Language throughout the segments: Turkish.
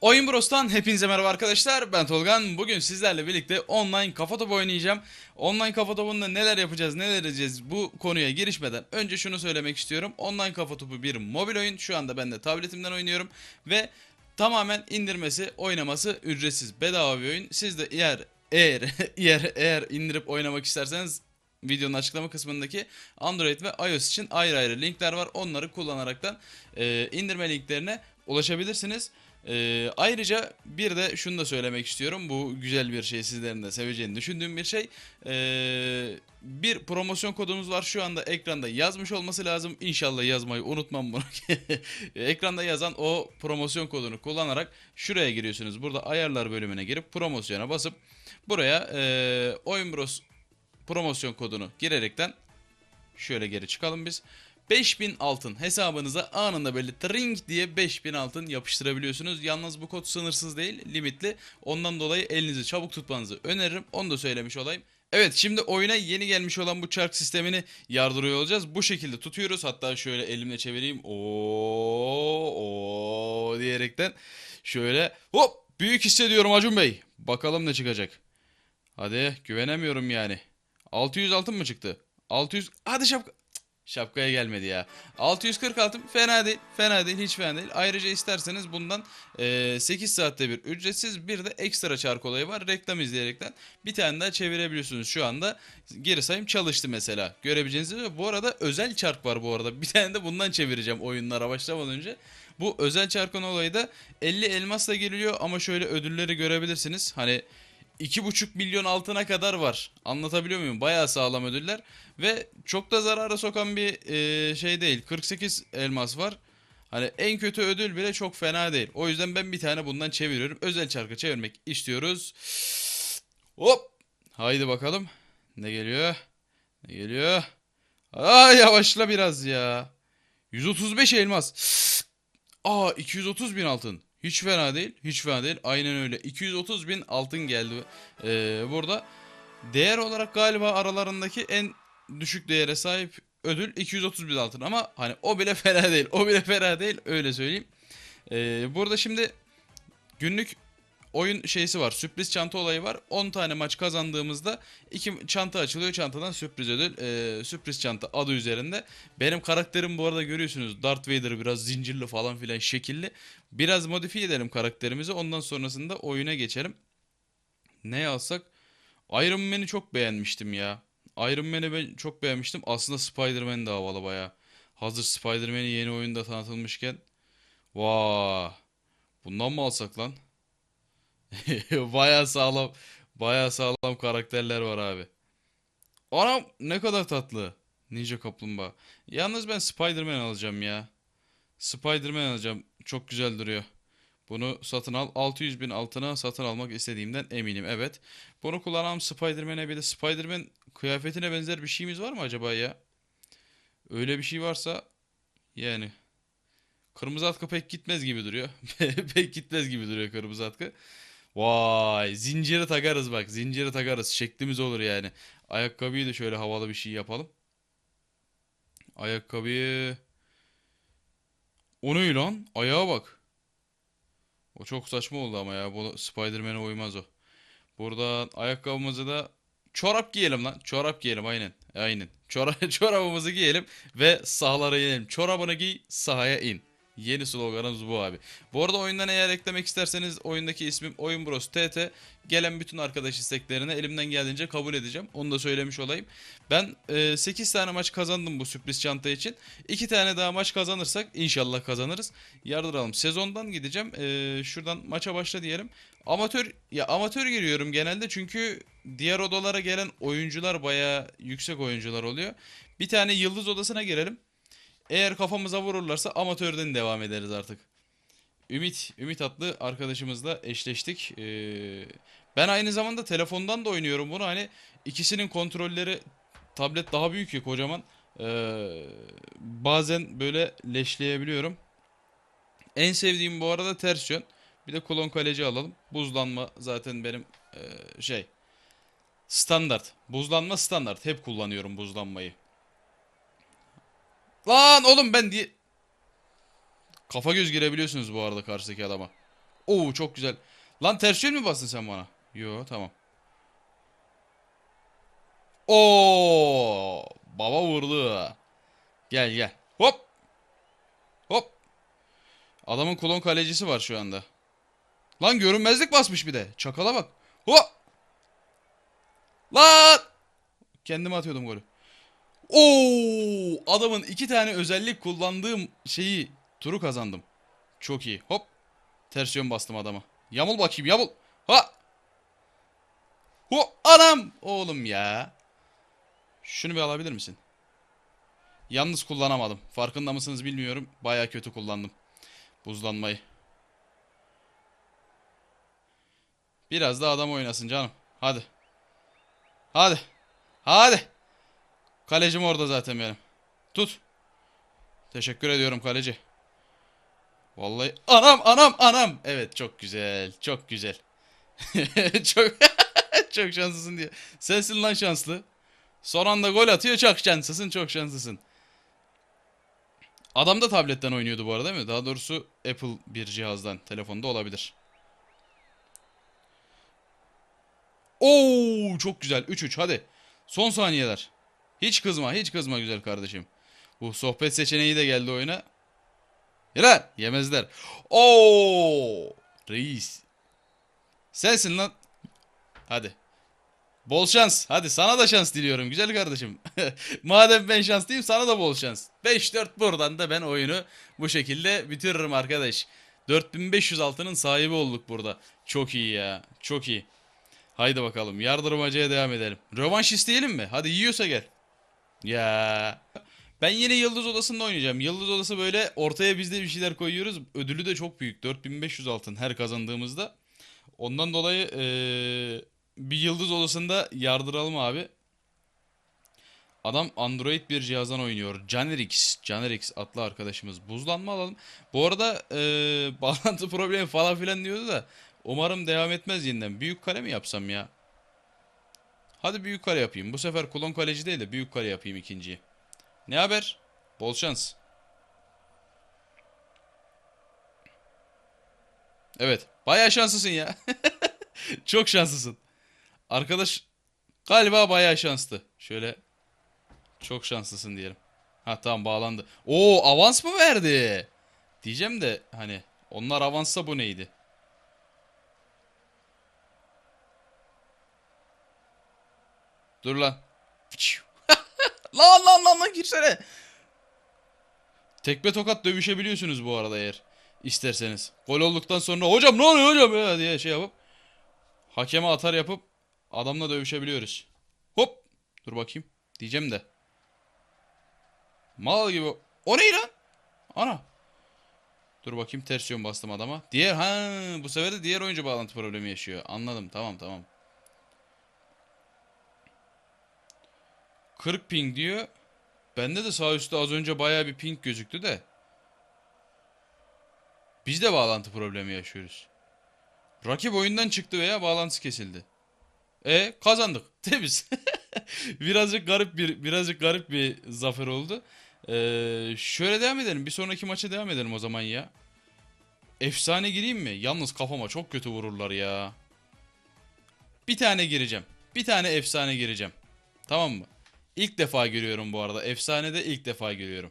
Oyun Bros'tan hepinize merhaba arkadaşlar. Ben Tolgan. Bugün sizlerle birlikte online kafa topu oynayacağım. Online kafa topunda neler yapacağız, neler edeceğiz bu konuya girişmeden önce şunu söylemek istiyorum. Online kafa topu bir mobil oyun. Şu anda ben de tabletimden oynuyorum ve tamamen indirmesi, oynaması ücretsiz, bedava bir oyun. Siz de eğer eğer eğer eğer indirip oynamak isterseniz videonun açıklama kısmındaki Android ve iOS için ayrı ayrı linkler var. Onları kullanaraktan e, indirme linklerine ulaşabilirsiniz. Ee, ayrıca bir de şunu da söylemek istiyorum. Bu güzel bir şey sizlerin de seveceğini düşündüğüm bir şey. Ee, bir promosyon kodumuz var. Şu anda ekranda yazmış olması lazım. İnşallah yazmayı unutmam bunu. ekranda yazan o promosyon kodunu kullanarak şuraya giriyorsunuz. Burada ayarlar bölümüne girip promosyona basıp buraya e, Oyun Bros promosyon kodunu girerekten şöyle geri çıkalım biz. 5000 altın hesabınıza anında böyle tring diye 5000 altın yapıştırabiliyorsunuz. Yalnız bu kod sınırsız değil, limitli. Ondan dolayı elinizi çabuk tutmanızı öneririm. Onu da söylemiş olayım. Evet şimdi oyuna yeni gelmiş olan bu çark sistemini yardırıyor olacağız. Bu şekilde tutuyoruz. Hatta şöyle elimle çevireyim. Oo, oo diyerekten şöyle hop büyük hissediyorum Acun Bey. Bakalım ne çıkacak. Hadi güvenemiyorum yani. 600 altın mı çıktı? 600 hadi şapka Şapkaya gelmedi ya. 640 altın fena değil. Fena değil. Hiç fena değil. Ayrıca isterseniz bundan e, 8 saatte bir ücretsiz bir de ekstra çark olayı var. Reklam izleyerekten bir tane daha çevirebiliyorsunuz. Şu anda geri sayım çalıştı mesela. Görebileceğiniz gibi. Bu arada özel çark var bu arada. Bir tane de bundan çevireceğim oyunlara başlamadan önce. Bu özel çarkın olayı da 50 elmasla geliliyor ama şöyle ödülleri görebilirsiniz. Hani 2,5 milyon altına kadar var. Anlatabiliyor muyum? Bayağı sağlam ödüller. Ve çok da zarara sokan bir e, şey değil. 48 elmas var. Hani en kötü ödül bile çok fena değil. O yüzden ben bir tane bundan çeviriyorum. Özel çarkı çevirmek istiyoruz. Hop. Haydi bakalım. Ne geliyor? Ne geliyor? Aa yavaşla biraz ya. 135 elmas. Aa 230 bin altın. Hiç fena değil. Hiç fena değil. Aynen öyle. 230 bin altın geldi ee, burada. Değer olarak galiba aralarındaki en düşük değere sahip ödül 230 bin altın ama hani o bile fena değil. O bile fena değil öyle söyleyeyim. Ee, burada şimdi günlük oyun şeysi var. Sürpriz çanta olayı var. 10 tane maç kazandığımızda iki çanta açılıyor. Çantadan sürpriz ödül. Ee, sürpriz çanta adı üzerinde. Benim karakterim bu arada görüyorsunuz. Darth Vader biraz zincirli falan filan şekilli. Biraz modifiye edelim karakterimizi. Ondan sonrasında oyuna geçelim. Ne alsak? Iron Man'i çok beğenmiştim ya. Iron Man'i ben çok beğenmiştim. Aslında Spider-Man de havalı baya. Hazır Spider-Man'i yeni oyunda tanıtılmışken. Vaa. Bundan mı alsak lan? Baya sağlam. Baya sağlam karakterler var abi. Anam ne kadar tatlı. Ninja Kaplumbağa. Yalnız ben Spider-Man alacağım ya. Spider-Man alacağım. Çok güzel duruyor. Bunu satın al. 600 bin altına satın almak istediğimden eminim. Evet. Bunu kullanalım Spider-Man'e bir de Spider-Man kıyafetine benzer bir şeyimiz var mı acaba ya? Öyle bir şey varsa yani kırmızı atkı pek gitmez gibi duruyor. pek gitmez gibi duruyor kırmızı atkı. Vay zinciri takarız bak zinciri takarız şeklimiz olur yani. Ayakkabıyı da şöyle havalı bir şey yapalım. Ayakkabıyı... O ne lan? Ayağa bak. O çok saçma oldu ama ya. Bu Spider-Man'e uymaz o. Burada ayakkabımızı da çorap giyelim lan. Çorap giyelim aynen. Aynen. Çora çorabımızı giyelim ve sahalara inelim. Çorabını giy, sahaya in. Yeni sloganımız bu abi. Bu arada oyundan eğer eklemek isterseniz oyundaki ismim Oyun Bros TT. Gelen bütün arkadaş isteklerini elimden geldiğince kabul edeceğim. Onu da söylemiş olayım. Ben e, 8 tane maç kazandım bu sürpriz çanta için. 2 tane daha maç kazanırsak inşallah kazanırız. Yardıralım. Sezondan gideceğim. E, şuradan maça başla diyelim. Amatör ya amatör giriyorum genelde çünkü diğer odalara gelen oyuncular bayağı yüksek oyuncular oluyor. Bir tane yıldız odasına girelim. Eğer kafamıza vururlarsa amatörden devam ederiz artık. Ümit, Ümit adlı arkadaşımızla eşleştik. Ee, ben aynı zamanda telefondan da oynuyorum bunu. Hani ikisinin kontrolleri tablet daha büyük ya kocaman. Ee, bazen böyle leşleyebiliyorum. En sevdiğim bu arada ters yön. Bir de klon kaleci alalım. Buzlanma zaten benim ee, şey standart. Buzlanma standart. Hep kullanıyorum buzlanmayı. Lan oğlum ben diye... Kafa göz girebiliyorsunuz bu arada karşıdaki adama. Oo çok güzel. Lan ters yön mü bastın sen bana? Yo tamam. Oo baba vurdu. Gel gel. Hop. Hop. Adamın klon kalecisi var şu anda. Lan görünmezlik basmış bir de. Çakala bak. Hop. Lan. Kendime atıyordum golü. Oo, adamın iki tane özellik kullandığım şeyi turu kazandım. Çok iyi. Hop. Ters yön bastım adama. Yamul bakayım yamul. Ha. Hop anam. Oğlum ya. Şunu bir alabilir misin? Yalnız kullanamadım. Farkında mısınız bilmiyorum. Baya kötü kullandım. Buzlanmayı. Biraz da adam oynasın canım. Hadi. Hadi. Hadi. Kalecim orada zaten benim. Tut. Teşekkür ediyorum kaleci. Vallahi anam anam anam. Evet çok güzel. Çok güzel. çok çok şanslısın diye. Sensin lan şanslı. Son anda gol atıyor çok şanslısın çok şanslısın. Adam da tabletten oynuyordu bu arada değil mi? Daha doğrusu Apple bir cihazdan telefonda olabilir. Oo çok güzel 3-3 hadi. Son saniyeler. Hiç kızma hiç kızma güzel kardeşim. Bu sohbet seçeneği de geldi oyuna. Yere yemezler. Oo reis. Sensin lan. Hadi. Bol şans. Hadi sana da şans diliyorum güzel kardeşim. Madem ben şanslıyım sana da bol şans. 5-4 buradan da ben oyunu bu şekilde bitiririm arkadaş. 4500 altının sahibi olduk burada. Çok iyi ya. Çok iyi. Haydi bakalım yardırmacaya devam edelim. Rövanş isteyelim mi? Hadi yiyorsa gel. Ya. Ben yine Yıldız Odası'nda oynayacağım. Yıldız Odası böyle ortaya biz de bir şeyler koyuyoruz. Ödülü de çok büyük. 4500 altın her kazandığımızda. Ondan dolayı eee, bir Yıldız Odası'nda yardıralım abi. Adam Android bir cihazdan oynuyor. Canerix. Canerix adlı arkadaşımız. Buzlanma alalım. Bu arada eee, bağlantı problemi falan filan diyordu da. Umarım devam etmez yeniden. Büyük kale mi yapsam ya? Hadi büyük kale yapayım. Bu sefer kulon kaleci değil de büyük kale yapayım ikinciyi. Ne haber? Bol şans. Evet. Bayağı şanslısın ya. Çok şanslısın. Arkadaş galiba bayağı şanslı. Şöyle çok şanslısın diyelim. Ha tamam bağlandı. Oo avans mı verdi? Diyeceğim de hani onlar avanssa bu neydi? Dur lan. lan lan lan lan girsene. Tekme tokat dövüşebiliyorsunuz bu arada eğer isterseniz. Gol olduktan sonra hocam ne oluyor hocam ya diye şey yapıp hakeme atar yapıp adamla dövüşebiliyoruz. Hop. Dur bakayım. Diyeceğim de. Mal gibi. O ne lan? Ana. Dur bakayım ters yön bastım adama. Diğer ha bu sefer de diğer oyuncu bağlantı problemi yaşıyor. Anladım tamam tamam. 40 ping diyor. Bende de sağ üstte az önce bayağı bir ping gözüktü de. Biz de bağlantı problemi yaşıyoruz. Rakip oyundan çıktı veya bağlantısı kesildi. E kazandık. Temiz. birazcık garip bir birazcık garip bir zafer oldu. Ee, şöyle devam edelim. Bir sonraki maça devam edelim o zaman ya. Efsane gireyim mi? Yalnız kafama çok kötü vururlar ya. Bir tane gireceğim. Bir tane efsane gireceğim. Tamam mı? İlk defa görüyorum bu arada. Efsane de ilk defa görüyorum.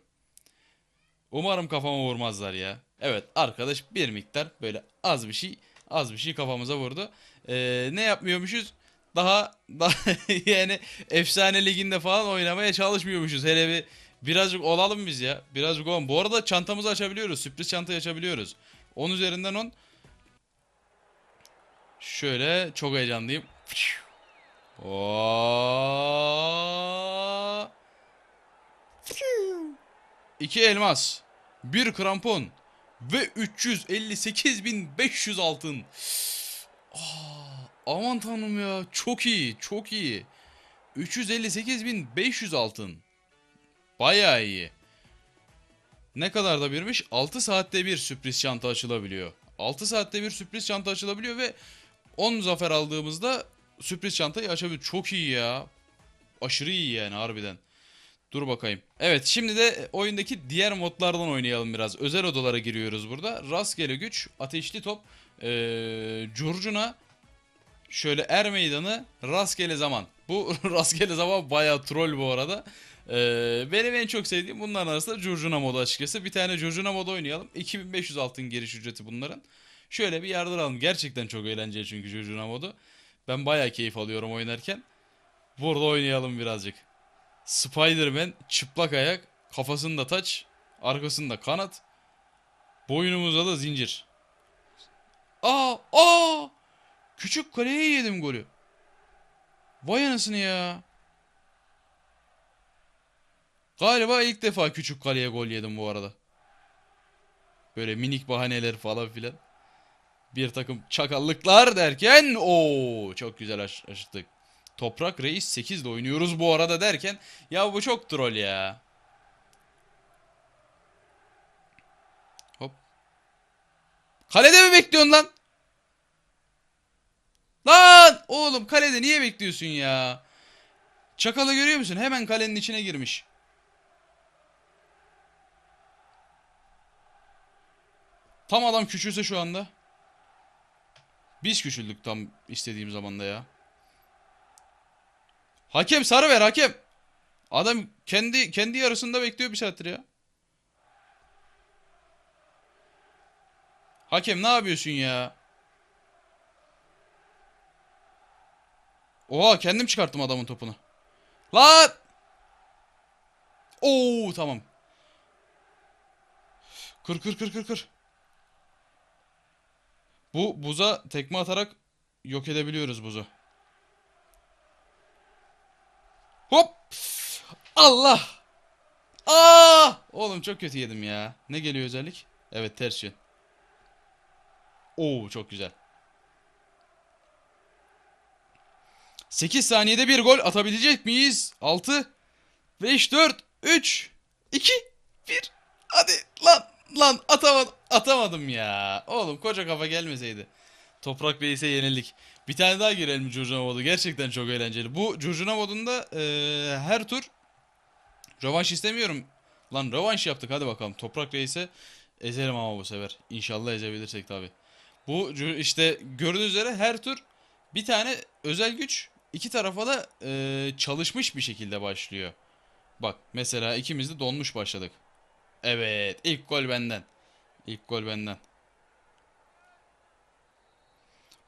Umarım kafama vurmazlar ya. Evet arkadaş bir miktar böyle az bir şey az bir şey kafamıza vurdu. Ee, ne yapmıyormuşuz? Daha daha yani efsane liginde falan oynamaya çalışmıyormuşuz. Hele bir birazcık olalım biz ya. Birazcık olalım. Bu arada çantamızı açabiliyoruz. Sürpriz çantayı açabiliyoruz. 10 üzerinden 10. Şöyle çok heyecanlıyım. Oo. İki elmas, bir krampon ve 358.500 altın. Aa, aman tanrım ya çok iyi çok iyi. 358.500 altın. Bayağı iyi. Ne kadar da birmiş? 6 saatte bir sürpriz çanta açılabiliyor. 6 saatte bir sürpriz çanta açılabiliyor ve 10 zafer aldığımızda sürpriz çantayı açabiliyor. Çok iyi ya. Aşırı iyi yani harbiden. Dur bakayım. Evet şimdi de oyundaki diğer modlardan oynayalım biraz. Özel odalara giriyoruz burada. Rastgele güç, ateşli top, Ee, Curcuna şöyle er meydanı rastgele zaman. Bu rastgele zaman bayağı troll bu arada. Ee, benim en çok sevdiğim bunların arasında Curcuna modu açıkçası. Bir tane Curcuna modu oynayalım. 2500 altın giriş ücreti bunların. Şöyle bir yardıralım. Gerçekten çok eğlenceli çünkü Curcuna modu. Ben bayağı keyif alıyorum oynarken. Burada oynayalım birazcık. Spider-Man çıplak ayak, kafasında taç, arkasında kanat, boynumuzda da zincir. Aa, aa! Küçük kaleye yedim golü. Vay anasını ya. Galiba ilk defa küçük kaleye gol yedim bu arada. Böyle minik bahaneler falan filan. Bir takım çakallıklar derken o çok güzel aş aşıttık. Toprak Reis 8 ile oynuyoruz bu arada derken ya bu çok troll ya. Hop. Kalede mi bekliyorsun lan? Lan oğlum kalede niye bekliyorsun ya? Çakalı görüyor musun? Hemen kalenin içine girmiş. Tam adam küçülse şu anda. Biz küçüldük tam istediğim zamanda ya. Hakem sarı ver hakem. Adam kendi kendi yarısında bekliyor bir saattir ya. Hakem ne yapıyorsun ya? Oha kendim çıkarttım adamın topunu. Lan! Oo tamam. Kır kır kır kır kır. Bu buza tekme atarak yok edebiliyoruz buzu. Hop! Allah! Aa! Oğlum çok kötü yedim ya. Ne geliyor özellik? Evet ters yön. Oo çok güzel. 8 saniyede bir gol atabilecek miyiz? 6 5 4 3 2 1 Hadi lan lan atamadım atamadım ya. Oğlum koca kafa gelmeseydi. Toprak Bey'se yenildik. Bir tane daha girelim Curcuna modu. Gerçekten çok eğlenceli. Bu Curcuna modunda eee, her tur rövanş istemiyorum. Lan rövanş yaptık hadi bakalım. Toprak Reis'e ezelim ama bu sefer. İnşallah ezebilirsek tabi. Bu işte gördüğünüz üzere her tur bir tane özel güç iki tarafa da eee, çalışmış bir şekilde başlıyor. Bak mesela ikimiz de donmuş başladık. Evet ilk gol benden. İlk gol benden.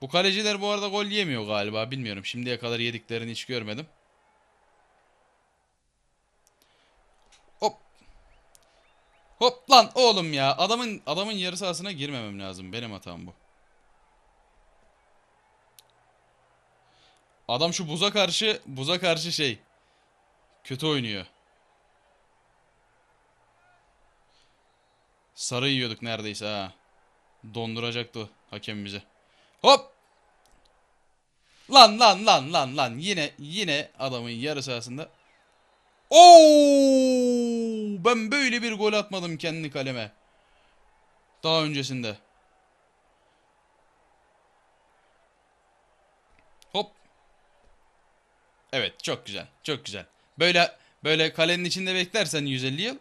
Bu kaleciler bu arada gol yemiyor galiba bilmiyorum. Şimdiye kadar yediklerini hiç görmedim. Hop lan oğlum ya. Adamın adamın yarı sahasına girmemem lazım. Benim hatam bu. Adam şu buza karşı buza karşı şey kötü oynuyor. Sarı yiyorduk neredeyse ha. Donduracaktı hakem. Hop! Lan lan lan lan lan yine yine adamın yarı sahasında. Oo! Ben böyle bir gol atmadım kendi kaleme. Daha öncesinde. Hop. Evet, çok güzel. Çok güzel. Böyle böyle kalenin içinde beklersen 150 yıl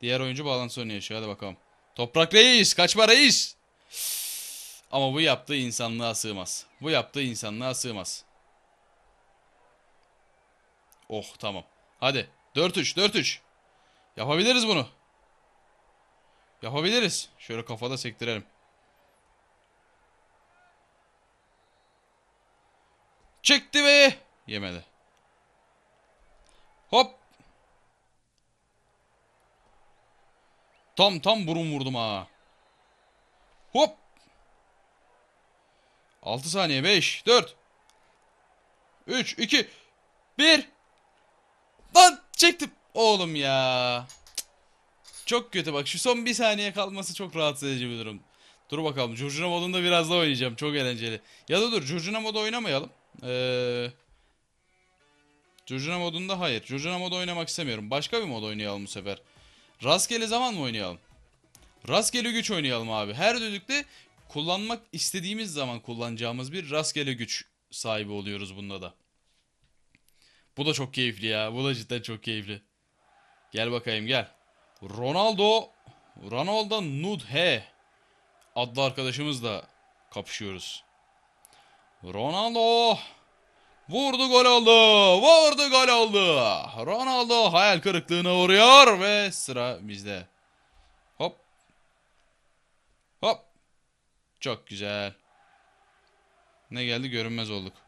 diğer oyuncu bağlantı sorunu yaşıyor. Hadi bakalım. Toprak Reis, kaçma Reis. Ama bu yaptığı insanlığa sığmaz. Bu yaptığı insanlığa sığmaz. Oh tamam. Hadi. 4-3 4-3. Yapabiliriz bunu. Yapabiliriz. Şöyle kafada sektirelim. Çekti ve yemedi. Hop. Tam tam burun vurdum ha. Hop. 6 saniye 5 4 3 2 1 Lan çektim. Oğlum ya. Çok kötü bak şu son bir saniye kalması çok rahatsız edici bir durum. Dur bakalım Curcuna modunda biraz daha oynayacağım. Çok eğlenceli. Ya da dur Curcuna modu oynamayalım. Ee, Curcuna modunda hayır. Curcuna modu oynamak istemiyorum. Başka bir mod oynayalım bu sefer. Rastgele zaman mı oynayalım? Rastgele güç oynayalım abi. Her düdükte kullanmak istediğimiz zaman kullanacağımız bir rastgele güç sahibi oluyoruz bunda da. Bu da çok keyifli ya. Bu da cidden çok keyifli. Gel bakayım gel. Ronaldo Ronaldo Nudhe adlı arkadaşımız da kapışıyoruz. Ronaldo vurdu gol oldu. Vurdu gol oldu. Ronaldo hayal kırıklığına uğruyor ve sıra bizde. Hop. Hop. Çok güzel. Ne geldi görünmez olduk.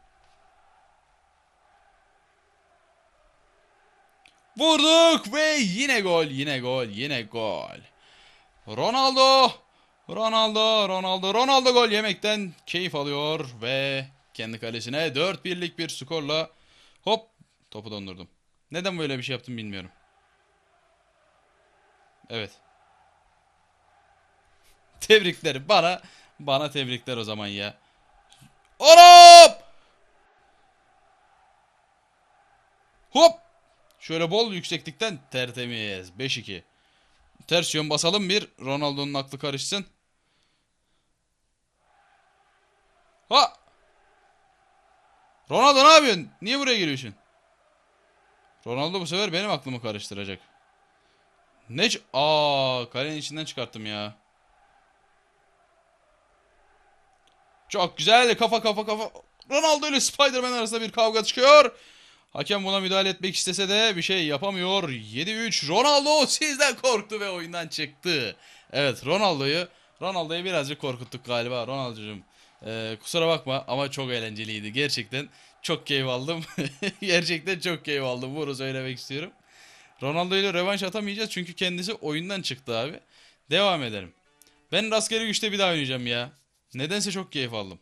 Vurduk ve yine gol, yine gol, yine gol. Ronaldo, Ronaldo, Ronaldo, Ronaldo gol yemekten keyif alıyor ve kendi kalesine 4-1'lik bir skorla hop topu dondurdum. Neden böyle bir şey yaptım bilmiyorum. Evet. Tebrikler bana bana tebrikler o zaman ya. Hop! Hop! Şöyle bol yükseklikten tertemiz. 5-2. Ters yön basalım bir. Ronaldo'nun aklı karışsın. Ha! Ronaldo ne yapıyorsun? Niye buraya giriyorsun? Ronaldo bu sefer benim aklımı karıştıracak. Ne? Aa, kalenin içinden çıkarttım ya. Çok güzel kafa kafa kafa. Ronaldo ile Spider-Man arasında bir kavga çıkıyor. Hakem buna müdahale etmek istese de bir şey yapamıyor. 7-3 Ronaldo sizden korktu ve oyundan çıktı. Evet Ronaldo'yu Ronaldo'yu birazcık korkuttuk galiba Ronaldo'cum. Ee, kusura bakma ama çok eğlenceliydi. Gerçekten çok keyif aldım. Gerçekten çok keyif aldım. Bunu söylemek istiyorum. Ronaldo ile rövanş atamayacağız çünkü kendisi oyundan çıktı abi. Devam edelim. Ben rastgele güçte bir daha oynayacağım ya. Nedense çok keyif aldım.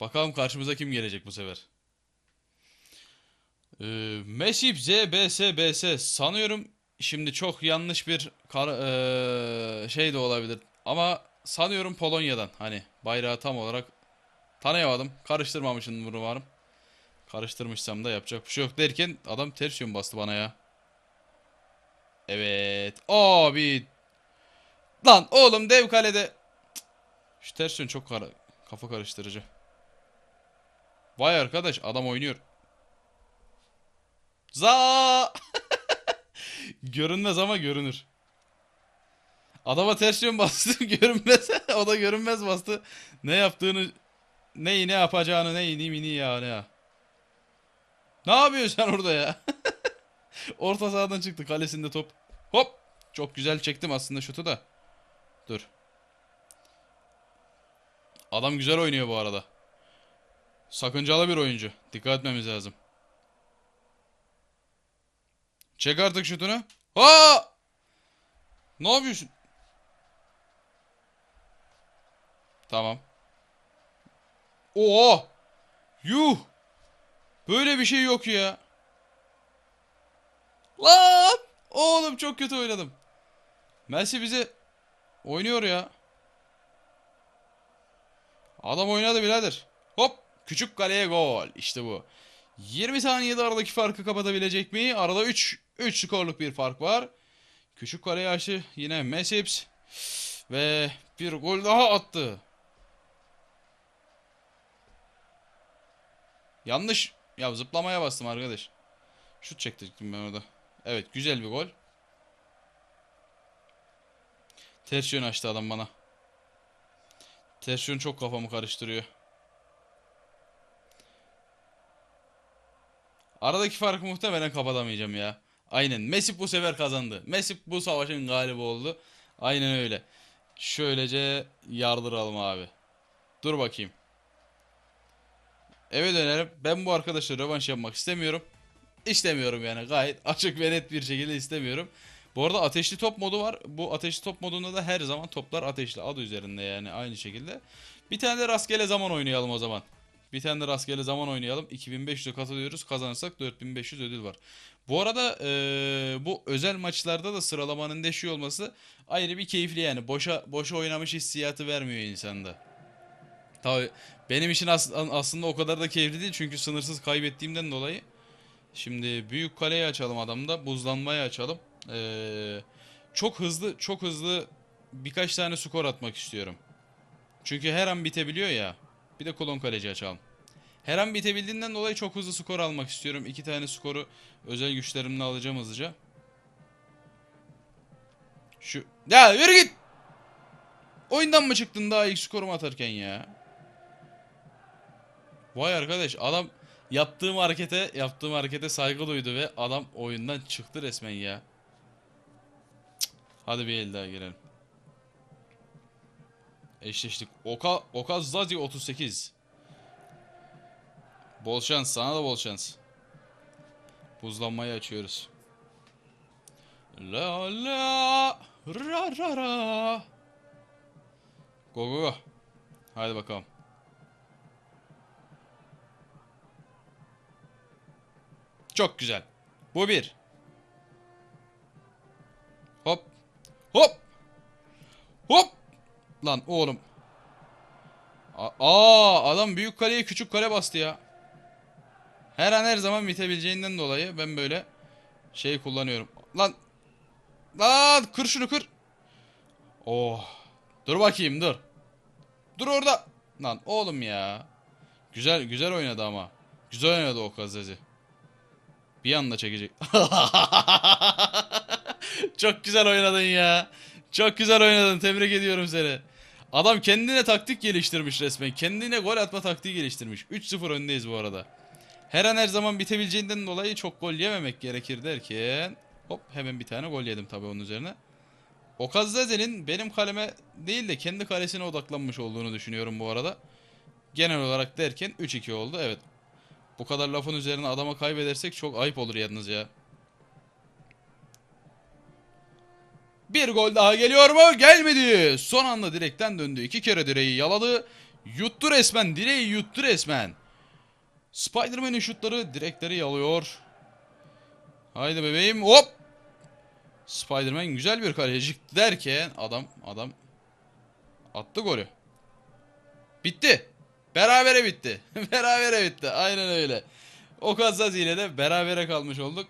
Bakalım karşımıza kim gelecek bu sefer. Ee, Mesip ZBSBS sanıyorum. Şimdi çok yanlış bir kar, ee, şey de olabilir. Ama sanıyorum Polonya'dan. Hani bayrağı tam olarak tanıyamadım. Karıştırmamışım bunu umarım. Karıştırmışsam da yapacak bir şey yok derken adam ters yön bastı bana ya. Evet. Abi. Lan oğlum dev kalede. Cık. şu ters yön çok kara- kafa karıştırıcı. Vay arkadaş adam oynuyor Za Görünmez ama görünür. Adama ters yön bastı görünmez. o da görünmez bastı. Ne yaptığını neyi ne yapacağını neyini mini ya ne ya. Ne yapıyorsun sen orada ya? Orta sahadan çıktı kalesinde top. Hop. Çok güzel çektim aslında şutu da. Dur. Adam güzel oynuyor bu arada. Sakıncalı bir oyuncu. Dikkat etmemiz lazım. Çek artık şutunu. Aa! Ne yapıyorsun? Tamam. Oo! Yuh! Böyle bir şey yok ya. Lan! Oğlum çok kötü oynadım. Messi bize oynuyor ya. Adam oynadı birader. Hop! Küçük kaleye gol. İşte bu. 20 saniyede aradaki farkı kapatabilecek mi? Arada 3 3 skorluk bir fark var. Küçük kaleye açtı yine Mesips ve bir gol daha attı. Yanlış. Ya zıplamaya bastım arkadaş. Şut çektirdim ben orada. Evet güzel bir gol. Ters yön açtı adam bana. Ters yön çok kafamı karıştırıyor. Aradaki farkı muhtemelen kapatamayacağım ya. Aynen. Messi bu sefer kazandı. Messi bu savaşın galibi oldu. Aynen öyle. Şöylece yardıralım abi. Dur bakayım. Eve dönelim. Ben bu arkadaşla rövanş yapmak istemiyorum. İstemiyorum yani gayet açık ve net bir şekilde istemiyorum. Bu arada ateşli top modu var. Bu ateşli top modunda da her zaman toplar ateşli. Adı üzerinde yani aynı şekilde. Bir tane de rastgele zaman oynayalım o zaman. Bir tane de rastgele zaman oynayalım. 2500'e katılıyoruz. Kazanırsak 4500 ödül var. Bu arada eee, bu özel maçlarda da sıralamanın deşiyor olması ayrı bir keyifli yani. Boşa boşa oynamış hissiyatı vermiyor insanda. Tabii benim için as- aslında o kadar da keyifli değil çünkü sınırsız kaybettiğimden dolayı. Şimdi büyük kaleyi açalım adamda. Buzlanmayı açalım. Eee, çok hızlı çok hızlı birkaç tane skor atmak istiyorum. Çünkü her an bitebiliyor ya. Bir de kolon kaleci açalım. Her an bitebildiğinden dolayı çok hızlı skor almak istiyorum. İki tane skoru özel güçlerimle alacağım hızlıca. Şu... Ya yürü git! Oyundan mı çıktın daha ilk skorumu atarken ya? Vay arkadaş adam yaptığım harekete yaptığım harekete saygı duydu ve adam oyundan çıktı resmen ya. Cık. Hadi bir el daha girelim. Eşleştik. Oka Oka Zazi 38. Bol şans sana da bol şans. Buzlanmayı açıyoruz. La la ra ra ra. Go go go. Haydi bakalım. Çok güzel. Bu bir. Hop. Hop. Hop. Lan oğlum. Aa adam büyük kaleye küçük kale bastı ya. Her an her zaman bitebileceğinden dolayı ben böyle şey kullanıyorum. Lan. Lan kır şunu kır. Oh. Dur bakayım dur. Dur orada. Lan oğlum ya. Güzel güzel oynadı ama. Güzel oynadı o Kazazi. Bir anda çekecek. Çok güzel oynadın ya. Çok güzel oynadın. Tebrik ediyorum seni. Adam kendine taktik geliştirmiş resmen. Kendine gol atma taktiği geliştirmiş. 3-0 öndeyiz bu arada. Her an her zaman bitebileceğinden dolayı çok gol yememek gerekir derken hop hemen bir tane gol yedim tabii onun üzerine. Okazzeze'nin benim kaleme değil de kendi kalesine odaklanmış olduğunu düşünüyorum bu arada. Genel olarak derken 3-2 oldu. Evet. Bu kadar lafın üzerine adama kaybedersek çok ayıp olur yalnız ya. Bir gol daha geliyor mu? Gelmedi. Son anda direkten döndü. İki kere direği yaladı. Yuttu resmen. Direği yuttu resmen. Spider-Man'in şutları direkleri yalıyor. Haydi bebeğim. Hop. Spider-Man güzel bir kalecik derken adam adam attı golü. Bitti. Berabere bitti. berabere bitti. Aynen öyle. O Kazazi ile de berabere kalmış olduk.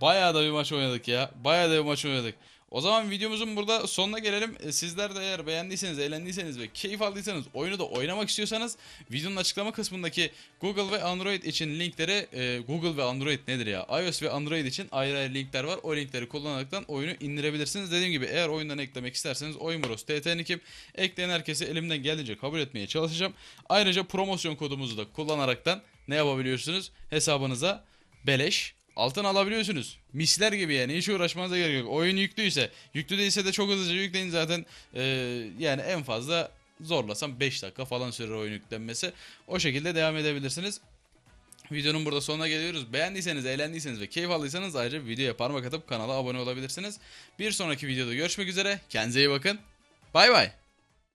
Bayağı da bir maç oynadık ya. Bayağı da bir maç oynadık. O zaman videomuzun burada sonuna gelelim. E, Sizler de eğer beğendiyseniz, eğlendiyseniz ve keyif aldıysanız, oyunu da oynamak istiyorsanız videonun açıklama kısmındaki Google ve Android için linkleri, e, Google ve Android nedir ya? iOS ve Android için ayrı ayrı linkler var. O linkleri kullanaraktan oyunu indirebilirsiniz. Dediğim gibi eğer oyundan eklemek isterseniz Oyun Bros TTN kim ekleyen herkesi elimden geldiğince kabul etmeye çalışacağım. Ayrıca promosyon kodumuzu da kullanaraktan ne yapabiliyorsunuz? Hesabınıza beleş altın alabiliyorsunuz. Misler gibi yani hiç uğraşmanıza gerek yok. Oyun yüklüyse, yüklü değilse de çok hızlıca yükleyin zaten e, yani en fazla zorlasam 5 dakika falan sürer oyun yüklenmesi. O şekilde devam edebilirsiniz. Videonun burada sonuna geliyoruz. Beğendiyseniz, eğlendiyseniz ve keyif aldıysanız ayrıca videoya parmak atıp kanala abone olabilirsiniz. Bir sonraki videoda görüşmek üzere. Kendinize iyi bakın. Bay bay.